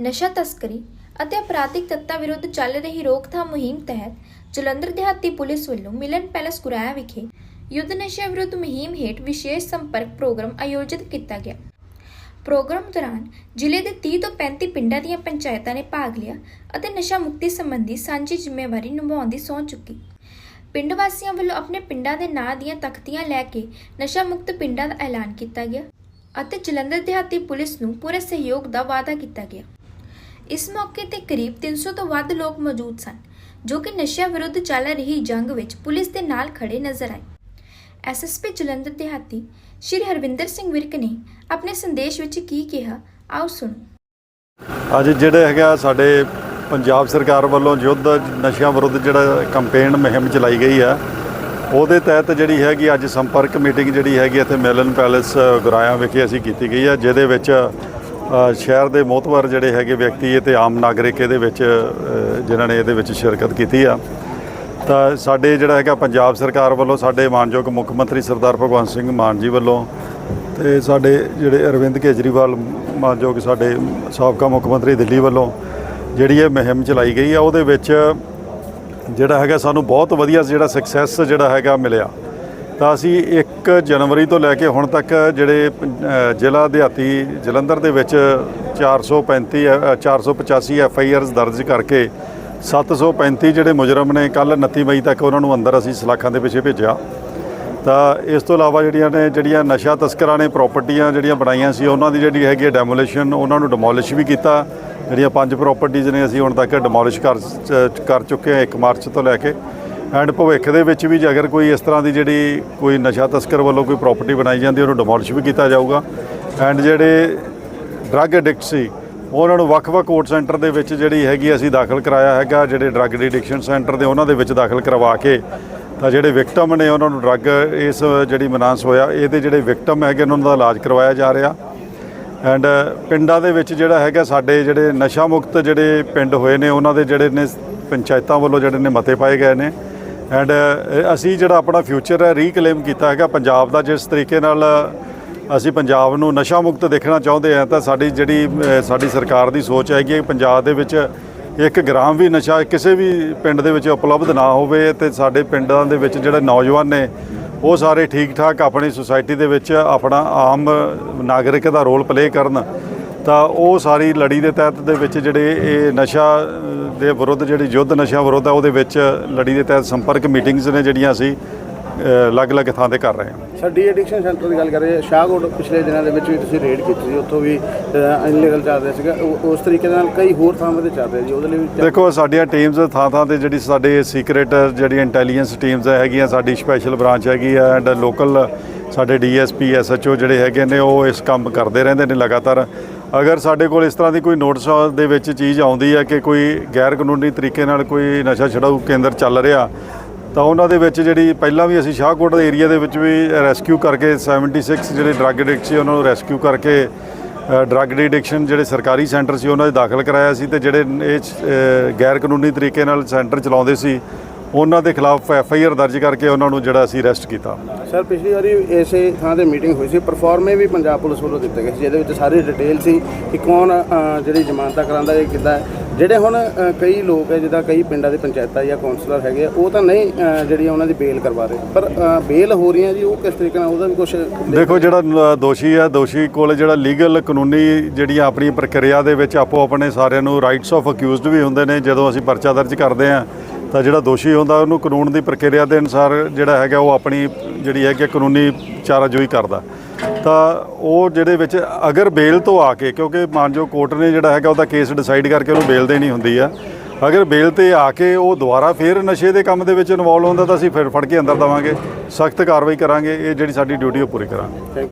ਨਸ਼ਾ ਤਸਕਰੀ ਅਤੇ ਅਪਰਾਧਿਕ ਤੱਤਾਂ ਵਿਰੁੱਧ ਚੱਲ ਰਹੀ ਰੋਕਥਾਮ ਮੁਹਿੰਮ ਤਹਿਤ ਜਲੰਧਰ ਦਿਹਾਤੀ ਪੁਲਿਸ ਵੱਲੋਂ ਮਿਲਨ ਪੈਲਸ ਗੁਰਾਇਆ ਵਿਖੇ ਯੁੱਧ ਨਸ਼ਾ ਵਿਰੁੱਧ ਮੁਹਿੰਮ ਹੇਠ ਵਿਸ਼ੇਸ਼ ਸੰਪਰਕ ਪ੍ਰੋਗਰਾਮ ਆਯੋਜਿਤ ਕੀਤਾ ਗਿਆ। ਪ੍ਰੋਗਰਾਮ ਦੌਰਾਨ ਜ਼ਿਲ੍ਹੇ ਦੇ 30 ਤੋਂ 35 ਪਿੰਡਾਂ ਦੀਆਂ ਪੰਚਾਇਤਾਂ ਨੇ ਭਾਗ ਲਿਆ ਅਤੇ ਨਸ਼ਾ ਮੁਕਤੀ ਸੰਬੰਧੀ ਸਾਂਝੀ ਜ਼ਿੰਮੇਵਾਰੀ ਨਿਭਾਉਣ ਦੀ ਸਹੁੰ ਚੁੱਕੀ। ਪਿੰਡ ਵਾਸੀਆਂ ਵੱਲੋਂ ਆਪਣੇ ਪਿੰਡਾਂ ਦੇ ਨਾਂ ਦੀਆਂ ਤਖਤੀਆਂ ਲੈ ਕੇ ਨਸ਼ਾ ਮੁਕਤ ਪਿੰਡਾਂ ਦਾ ਐਲਾਨ ਕੀਤਾ ਗਿਆ ਅਤੇ ਜਲੰਧਰ ਦਿਹਾਤੀ ਪੁਲਿਸ ਨੂੰ ਪੂਰੇ ਸਹਿਯੋਗ ਦਾ ਵਾਅਦਾ ਕੀਤਾ ਗਿਆ। ਇਸ ਮੌਕੇ ਤੇ ਕਰੀਬ 300 ਤੋਂ ਵੱਧ ਲੋਕ ਮੌਜੂਦ ਸਨ, ਜੋ ਕਿ ਨਸ਼ਿਆਂ ਵਿਰੁੱਧ ਚੱਲ ਰਹੀ ਜੰਗ ਵਿੱਚ ਪੁਲਿਸ ਦੇ ਨਾਲ ਖੜੇ ਨਜ਼ਰ ਆਏ। ਐਸਐਸਪੀ ਜਲੰਧਰ ਦਿਹਾਤੀ ਸ਼੍ਰੀ ਹਰਵਿੰਦਰ ਸਿੰਘ ਵਿਰਕ ਨੇ ਆਪਣੇ ਸੰਦੇਸ਼ ਵਿੱਚ ਕੀ ਕਿਹਾ, ਆਓ ਸੁਣੋ। ਅੱਜ ਜਿਹੜੇ ਹੈਗਾ ਸਾਡੇ ਪੰਜਾਬ ਸਰਕਾਰ ਵੱਲੋਂ ਯੁੱਧ ਨਸ਼ਿਆਂ ਵਿਰੁੱਧ ਜਿਹੜਾ ਕੈਂਪੇਨ ਮੁਹਿੰਮ ਚਲਾਈ ਗਈ ਆ, ਉਹਦੇ ਤਹਿਤ ਜਿਹੜੀ ਹੈਗੀ ਅੱਜ ਸੰਪਰਕ ਮੀਟਿੰਗ ਜਿਹੜੀ ਹੈਗੀ ਇੱਥੇ ਮਿਲਨ ਪੈਲੇਸ ਗੁਰਾਇਆ ਵਿਖੇ ਅਸੀਂ ਕੀਤੀ ਗਈ ਆ, ਜਿਹਦੇ ਵਿੱਚ ਸ਼ਹਿਰ ਦੇ ਮੋਤਵਰ ਜਿਹੜੇ ਹੈਗੇ ਵਿਅਕਤੀ ਤੇ ਆਮ ਨਾਗਰਿਕ ਇਹਦੇ ਵਿੱਚ ਅ, ਜਿਨ੍ਹਾਂ ਨੇ ਇਹਦੇ ਵਿੱਚ ਸ਼ਿਰਕਤ ਕੀਤੀ ਆ। ਤਾਂ ਸਾਡੇ ਜਿਹੜਾ ਹੈਗਾ ਪੰਜਾਬ ਸਰਕਾਰ ਵੱਲੋਂ ਸਾਡੇ ਮਾਨਯੋਗ ਮੁੱਖ ਮੰਤਰੀ ਸਰਦਾਰ ਭਗਵੰਤ ਸਿੰਘ ਮਾਨ ਜੀ ਵੱਲੋਂ ਤੇ ਸਾਡੇ ਜਿਹੜੇ ਅਰਵਿੰਦ ਕੇਜਰੀਵਾਲ ਮਾਨਯੋਗ ਸਾਡੇ ਸਾਬਕਾ ਮੁੱਖ ਮੰਤਰੀ ਦਿੱਲੀ ਵੱਲੋਂ ਜਿਹੜੀ ਇਹ ਮੁਹਿੰਮ ਚਲਾਈ ਗਈ ਆ ਉਹਦੇ ਵਿੱਚ ਜਿਹੜਾ ਹੈਗਾ ਸਾਨੂੰ ਬਹੁਤ ਵਧੀਆ ਜਿਹੜਾ ਸਕਸੈਸ ਜਿਹੜਾ ਹੈਗਾ ਮਿਲਿਆ। ਤਾਂ ਅਸੀਂ 1 ਜਨਵਰੀ ਤੋਂ ਲੈ ਕੇ ਹੁਣ ਤੱਕ ਜਿਹੜੇ ਜ਼ਿਲ੍ਹਾ ਦਿਹਾਤੀ ਜਲੰਧਰ ਦੇ ਵਿੱਚ 435 ਅ, 485 ਐਫ ਆਈ ਆਰਸ ਦਰਜ ਕਰਕੇ 735 ਜਿਹੜੇ ਮੁਜਰਮ ਨੇ ਕੱਲ 29 ਮਈ ਤੱਕ ਉਹਨਾਂ ਨੂੰ ਅੰਦਰ ਅਸੀਂ ਸਲਾਖਾਂ ਦੇ ਪਿੱਛੇ ਭੇਜਿਆ। ਤਾਂ ਇਸ ਤੋਂ ਇਲਾਵਾ ਜਿਹੜੀਆਂ ਨੇ ਜਿਹੜੀਆਂ ਨਸ਼ਾ ਤਸਕਰਾਂ ਨੇ ਪ੍ਰਾਪਰਟੀਆਂ ਜਿਹੜੀਆਂ ਬਣਾਈਆਂ ਸੀ ਉਹਨਾਂ ਦੀ ਜਿਹੜੀ ਹੈਗੀ ਡੈਮੋਲੀਸ਼ਨ ਉਹਨਾਂ ਨੂੰ ਡਿਮੋਲਿਸ਼ ਵੀ ਕੀਤਾ। ਜਿਹੜੀਆਂ ਪੰਜ ਪ੍ਰਾਪਰਟੀਆਂ ਨੇ ਅਸੀਂ ਹੁਣ ਤੱਕ ਡਿਮੋਲਿਸ਼ ਕਰ ਕਰ ਚੁੱਕੇ ਹਾਂ 1 ਮਾਰਚ ਤੋਂ ਲੈ ਕੇ। ਐਂਡ ਭਵਿੱਖ ਦੇ ਵਿੱਚ ਵੀ ਜੇ ਅਗਰ ਕੋਈ ਇਸ ਤਰ੍ਹਾਂ ਦੀ ਜਿਹੜੀ ਕੋਈ ਨਸ਼ਾ ਤਸਕਰ ਵੱਲੋਂ ਕੋਈ ਪ੍ਰਾਪਰਟੀ ਬਣਾਈ ਜਾਂਦੀ ਉਹਨੂੰ ਡਿਮੋਲਿਸ਼ ਵੀ ਕੀਤਾ ਜਾਊਗਾ। ਐਂਡ ਜਿਹੜੇ ਡਰੱਗ ਐਡਿਕਟ ਸੀ, ਉਹਨਾਂ ਨੂੰ ਵੱਖ-ਵੱਖ ਕੋਰਟ ਸੈਂਟਰ ਦੇ ਵਿੱਚ ਜਿਹੜੀ ਹੈਗੀ ਅਸੀਂ ਦਾਖਲ ਕਰਾਇਆ ਹੈਗਾ। ਜਿਹੜੇ ਡਰੱਗ ਐਡਿਕਸ਼ਨ ਸੈਂਟਰ ਦੇ, ਉਹਨਾਂ ਦੇ ਵਿੱਚ ਦਾਖਲ ਕਰਵਾ ਕੇ ਤਾਂ ਜਿਹੜੇ ਵਿਕਟਮ ਨੇ, ਉਹਨਾਂ ਨੂੰ ਡਰੱਗ ਇਸ ਜਿਹੜੀ ਮਨਾਸ ਹੋਇਆ, ਇਹਦੇ ਜਿਹੜੇ ਵਿਕਟਮ ਹੈਗੇ, ਉਹਨਾਂ ਦਾ ਇਲਾਜ ਕਰਵਾਇਆ ਜਾ ਰਿਹਾ। ਐਂਡ ਪਿੰਡਾਂ ਦੇ ਵਿੱਚ ਜਿਹੜਾ ਹੈਗਾ, ਸਾਡੇ ਜਿਹੜੇ ਨਸ਼ਾ ਮੁਕਤ ਜਿਹੜੇ ਪਿੰਡ ਹੋਏ ਨੇ, ਉਹਨਾਂ ਦੇ ਜਿਹੜੇ ਨੇ ਪੰਚਾਇਤਾਂ ਵੱਲੋਂ ਜਿਹੜੇ ਨੇ ਮਤੇ ਪਾਏ ਗਏ ਨੇ। ਐਂਡ ਅਸੀਂ ਜਿਹੜਾ ਆਪਣਾ ਫਿਊਚਰ ਹੈ ਰੀਕਲੇਮ ਕੀਤਾ ਹੈਗਾ ਪੰਜਾਬ ਦਾ, ਜਿਸ ਤਰੀਕੇ ਨਾਲ ਅਸੀਂ ਪੰਜਾਬ ਨੂੰ ਨਸ਼ਾ ਮੁਕਤ ਦੇਖਣਾ ਚਾਹੁੰਦੇ ਆ ਤਾਂ ਸਾਡੀ ਜਿਹੜੀ ਸਾਡੀ ਸਰਕਾਰ ਦੀ ਸੋਚ ਹੈਗੀ ਹੈ ਪੰਜਾਬ ਦੇ ਵਿੱਚ ਇੱਕ ਗ੍ਰਾਮ ਵੀ ਨਸ਼ਾ ਕਿਸੇ ਵੀ ਪਿੰਡ ਦੇ ਵਿੱਚ ਉਪਲਬਧ ਨਾ ਹੋਵੇ ਤੇ ਸਾਡੇ ਪਿੰਡਾਂ ਦੇ ਵਿੱਚ ਜਿਹੜੇ ਨੌਜਵਾਨ ਨੇ, ਉਹ ਸਾਰੇ ਠੀਕ ਠਾਕ ਆਪਣੀ ਸੁਸਾਇਟੀ ਦੇ ਵਿੱਚ ਆਪਣਾ ਆਮ ਨਾਗਰਿਕ ਦਾ ਰੋਲ ਪਲੇ ਕਰਨ। ਤਾਂ ਉਹ ਸਾਰੀ ਲੜੀ ਦੇ ਤਹਿਤ ਦੇ ਵਿੱਚ ਜਿਹੜੇ ਇਹ ਨਸ਼ਾ ਦੇ ਵਿਰੁੱਧ ਜਿਹੜੀ ਯੁੱਧ ਨਸ਼ਾ ਵਿਰੁੱਧ ਹੈ ਉਹਦੇ ਵਿੱਚ ਲੜੀ ਦੇ ਤਹਿਤ ਸੰਪਰਕ ਮੀਟਿੰਗਸ ਨੇ ਜਿਹੜੀਆਂ ਅਸੀਂ ਅਲੱਗ-ਅਲੱਗ ਥਾਂ ਤੇ ਕਰ ਰਹੇ ਹਾਂ। ਸਾਡੀ ਐਡਿਕਸ਼ਨ ਸੈਂਟਰ ਦੀ ਗੱਲ ਕਰ ਰਹੇ ਹਾਂ। ਸ਼ਾਹਕੋਟ ਪਿਛਲੇ ਦਿਨਾਂ ਦੇ ਵਿੱਚ ਵੀ ਤੁਸੀਂ ਰੇਡ ਕੀਤੀ ਸੀ। ਉੱਥੋਂ ਵੀ ਇਨਲੀਗਲ ਚੱਲ ਰਿਹਾ ਸੀਗਾ। ਉਸ ਤਰੀਕੇ ਨਾਲ ਕਈ ਹੋਰ ਥਾਵਾਂ ਤੇ ਚੱਲ ਰਿਹਾ ਜੀ। ਉਹਦੇ ਲਈ ਦੇਖੋ ਸਾਡੀਆਂ ਟੀਮਸ ਥਾਂ ਥਾਂ ਤੇ ਜਿਹੜੀ ਸਾਡੇ ਸੀਕ੍ਰੀਟ ਜਿਹੜੀਆਂ ਇੰਟੈਲੀਜੈਂਸ ਟੀਮਸ ਹੈਗੀਆਂ ਸਾਡੀ ਸਪੈਸ਼ਲ ਬ੍ਰਾਂਚ ਹੈਗੀ ਆ ਐਂਡ ਲੋਕਲ ਸਾਡੇ ਡੀਐਸਪੀ ਐਸਐਚਓ ਜਿਹੜੇ ਹੈਗੇ ਨੇ ਉਹ ਇਸ ਕੰਮ ਕਰਦੇ ਰਹਿੰਦੇ ਨੇ ਲਗਾਤਾਰ। ਅਗਰ ਸਾਡੇ ਕੋਲ ਇਸ ਤਰ੍ਹਾਂ ਦੀ ਕੋਈ ਨੋਟਿਸ ਦੇ ਵਿੱਚ ਚੀਜ਼ ਆਉਂਦੀ ਹੈ ਕਿ ਕੋਈ ਗੈਰ ਕਾਨੂੰਨੀ ਤਰੀਕੇ ਨਾਲ ਕੋਈ ਨਸ਼ਾ ਛਡਾਊ ਕੇਂਦਰ ਚੱਲ ਰਿਹਾ, ਤਾਂ ਉਹਨਾਂ ਦੇ ਵਿੱਚ ਜਿਹੜੀ ਪਹਿਲਾਂ ਵੀ ਅਸੀਂ ਸ਼ਾਹਕੋਟ ਦੇ ਏਰੀਆ ਦੇ ਵਿੱਚ ਵੀ ਰੈਸਕਿਊ ਕਰਕੇ 76 ਜਿਹੜੇ ਡਰੱਗ ਐਡਿਕਟ ਸੀ ਉਹਨਾਂ ਨੂੰ ਰੈਸਕਿਊ ਕਰਕੇ ਡਰੱਗ ਐਡਿਕਸ਼ਨ ਜਿਹੜੇ ਸਰਕਾਰੀ ਸੈਂਟਰ ਸੀ ਉਹਨਾਂ 'ਚ ਦਾਖਲ ਕਰਾਇਆ ਸੀ ਤੇ ਜਿਹੜੇ ਇਹ ਗੈਰ ਕਾਨੂੰਨੀ ਤਰੀਕੇ ਨਾਲ ਸੈਂਟਰ ਚਲਾਉਂਦੇ ਸੀ ਉਹਨਾਂ ਦੇ ਖਿਲਾਫ ਐਫ ਆਈ ਆਰ ਦਰਜ ਕਰਕੇ ਉਹਨਾਂ ਨੂੰ ਜਿਹੜਾ ਅਸੀਂ ਅਰੈਸਟ ਕੀਤਾ। ਸਰ ਪਿਛਲੀ ਵਾਰੀ ਇਸੇ ਥਾਂ ਤੇ ਮੀਟਿੰਗ ਹੋਈ ਸੀ। ਪਰਫਾਰਮੇ ਵੀ ਪੰਜਾਬ ਪੁਲਿਸ ਵੱਲੋਂ ਦਿੱਤੇ ਗਏ ਸੀ, ਜਿਹਦੇ ਵਿੱਚ ਸਾਰੀ ਡਿਟੇਲ ਸੀ ਕਿ ਕੌਣ ਜਿਹੜੀ ਜ਼ਮਾਨਤਾਂ ਕਰਾਂਦਾ ਇਹ ਕਿੱਦਾਂ ਜਿਹੜੇ ਹੁਣ ਅ, ਕਈ ਲੋਕ ਹੈ ਜਿੱਦਾਂ ਕਈ ਪਿੰਡਾਂ ਦੇ ਪੰਚਾਇਤਾਂ ਜਾਂ ਕਾਉਂਸਲਰ ਹੈਗੇ ਆ, ਉਹ ਤਾਂ ਨਹੀਂ ਅ, ਜਿਹੜੀ ਉਹਨਾਂ ਦੀ ਬੇਲ ਕਰਵਾ ਰਹੇ। ਪਰ ਅ, ਬੇਲ ਹੋ ਰਹੀਆਂ ਜੀ ਉਹ ਕਿਸ ਤਰੀਕੇ ਨਾਲ ਉਹਦਾ ਵੀ ਕੁਝ ਦੇਖੋ। ਜਿਹੜਾ ਨ- ਦੋਸ਼ੀ ਹੈ ਦੋਸ਼ੀ ਕੋਲ ਜਿਹੜਾ ਲੀਗਲ ਕਾਨੂੰਨੀ ਜਿਹੜੀਆਂ ਆਪਣੀ ਪ੍ਰਕਿਰਿਆ ਦੇ ਵਿੱਚ ਆਪੋ ਆਪਣੇ ਸਾਰਿਆਂ ਨੂੰ ਰਾਈਟਸ ਆਫ ਅਕਿਊਜ਼ਡ ਵੀ ਹੁੰਦੇ ਨੇ ਜਦੋਂ ਅਸੀਂ ਪਰਚਾ ਦਰਜ ਕਰਦੇ ਹਾਂ ਤਾਂ ਜਿਹੜਾ ਦੋਸ਼ੀ ਹੁੰਦਾ ਉਹਨੂੰ ਕਾਨੂੰਨ ਦੀ ਪ੍ਰਕਿਰਿਆ ਦੇ ਅਨੁਸਾਰ ਜਿਹੜਾ ਹੈਗਾ ਉਹ ਆਪਣੀ ਜਿਹੜੀ ਹੈ ਕਿ ਕਾਨੂੰਨੀ ਚਾਰਾਜੋਈ ਕਰਦਾ। ਤਾਂ ਉਹ ਜਿਹੜੇ ਵਿੱਚ ਅਗਰ ਬੇਲ ਤੋਂ ਆ ਕੇ, ਕਿਉਂਕਿ ਮਾਨਜੋ ਕੋਰਟ ਨੇ ਜਿਹੜਾ ਹੈਗਾ ਉਹਦਾ ਕੇਸ ਡਿਸਾਈਡ ਕਰਕੇ ਉਹਨੂੰ ਬੇਲ ਦੇਣੀ ਹੁੰਦੀ ਆ, ਅਗਰ ਬੇਲ ਤੇ ਆ ਕੇ ਉਹ ਦੁਬਾਰਾ ਫੇਰ ਨਸ਼ੇ ਦੇ ਕੰਮ ਦੇ ਵਿੱਚ ਇਨਵੋਲਵ ਹੁੰਦਾ ਤਾਂ ਅਸੀਂ ਫਿਰ ਫੜ ਕੇ ਅੰਦਰ ਦਵਾਂਗੇ, ਸਖਤ ਕਾਰਵਾਈ ਕਰਾਂਗੇ, ਇਹ ਜਿਹੜੀ ਸਾਡੀ ਡਿਊਟੀ ਉਹ ਪੂਰੀ ਕਰਾਂਗੇ।